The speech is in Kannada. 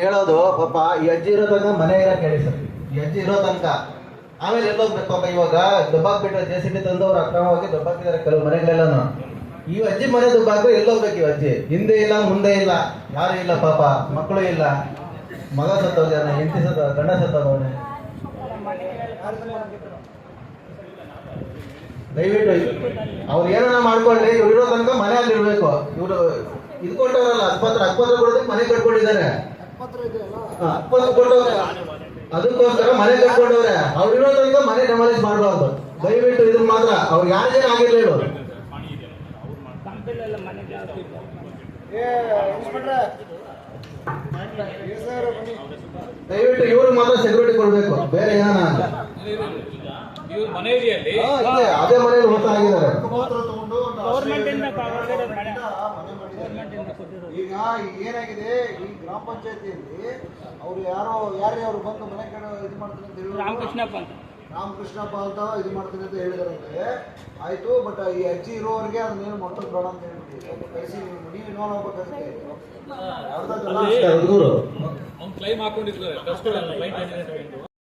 ಹೇಳೋದು, ಪಾಪ, ಈ ಅಜ್ಜಿ ಇರೋ ತನಕ ಮನೆ ಇರ ಕೇಳಿ ಸರ್. ಈ ಅಜ್ಜಿ ಇರೋ ತನಕ. ಆಮೇಲೆ ಎಲ್ಲೋಗ್ಬೇಕು ಪಾಪ ಇವಾಗ, ದುಬ್ಬಾಕ್ಬಿಟ್ರೆ ಜೆ ಸಿ ಬಿ ತಂದು ಅವ್ರು ಅಕ್ರಮವಾಗಿ ದುಬ್ಬಾಕಿದ್ದಾರೆ ಕೆಲವು ಮನೆಗಳೆಲ್ಲನು ಈ ಅಜ್ಜಿ ಮನೆ ದುಬ್ಬಾಕ್ರೆ ಎಲ್ಲೋಗ್ಬೇಕು ಈ ಅಜ್ಜಿ? ಹಿಂದೆ ಇಲ್ಲ, ಮುಂದೆ ಇಲ್ಲ, ಯಾರು ಇಲ್ಲ ಪಾಪ, ಮಕ್ಕಳು ಇಲ್ಲ. ಮಗ ಸತ್ತೋಗ್ಯಾನ, ಹೆಂಡತಿ ಸತ್ತ, ಗಂಡ ಸತ್ತೋಗವನೆ ದಯವಿಟ್ಟು ಅವ್ರು ಏನಾರ ಮಾಡ್ಕೊಳ್ಳಿ ಇವ್ರು ಇರೋ ತನಕ ಮನೆಯಲ್ಲಿ ಇರ್ಬೇಕು ಇವರು, ಇದು ಆಸ್ಪತ್ರೆ ಆಸ್ಪತ್ರೆ ಕೊಡೋದಕ್ಕೆ ಮನೆ ಕಟ್ಕೊಂಡಿದ್ದಾರೆ. ಅದಕ್ಕೋಸ್ಕರ ಮನೆ ಕಟ್ಕೊಂಡವ್ರೆ. ಅವ್ರು ಇರೋ ತನಕ ಮನೆ ಡೆಮಾಲಿಷ್ ಮಾಡಬಾರ್ದು. ದಯವಿಟ್ಟು ಇದನ್ನ ಮಾತ್ರ. ಅವ್ರು ಯಾರಿಗೇನು ಆಗಿರ್ಲಿಲ್ಲ ಇವ್ರು. ದಯವಿಟ್ಟು ಇವ್ರಿಗೆ ಮಾತ್ರ ಸೆಕ್ಯೂರಿಟಿ ಕೊಡ್ಬೇಕು. ಬೇರೆ ಏನಾನ ಅದೇ ಇವ್ರ ಮನೆಯಲ್ಲಿ ಹೋಗ್ತಾ ಆಗಿದ್ದಾರೆ. ಈಗ ಏನಾಗಿದೆ? ಈ ಗ್ರಾಮ ಪಂಚಾಯತಿಯಲ್ಲಿ ಅವ್ರು ಯಾರೋ ಯಾರೇ ಅವ್ರು ಬಂದು ಮನೆ ಕಡೆ ಇದು ಮಾಡ್ತಾರೆ ಅಂತ ಹೇಳಿದ್ರು? ರಾಮಕೃಷ್ಣಪ್ಪ ಅಂತ. ರಾಮಕೃಷ್ಣಪ್ಪ ಅಂತ ಇದು ಮಾಡ್ತೀನಿ ಅಂತ ಹೇಳಿದಾರಂತೆ ಆಯ್ತು ಬಟ್ ಈ ಅಜ್ಜಿ ಇರೋವರೆಗೆ ಅದನ್ನೇನು ಮೊಟ್ಟದ್ ಬೇಡ ಅಂತ ಹೇಳ್ಬಿಟ್ಟು ಕಳಿಸಿ ನೀವು ಇನ್ವಾಲ್ವ್ ಆಗ್ಬೇಕಂತ ಅವ್ನು ಕ್ಲೈಮ್ ಕ್ಲೈಂಟ್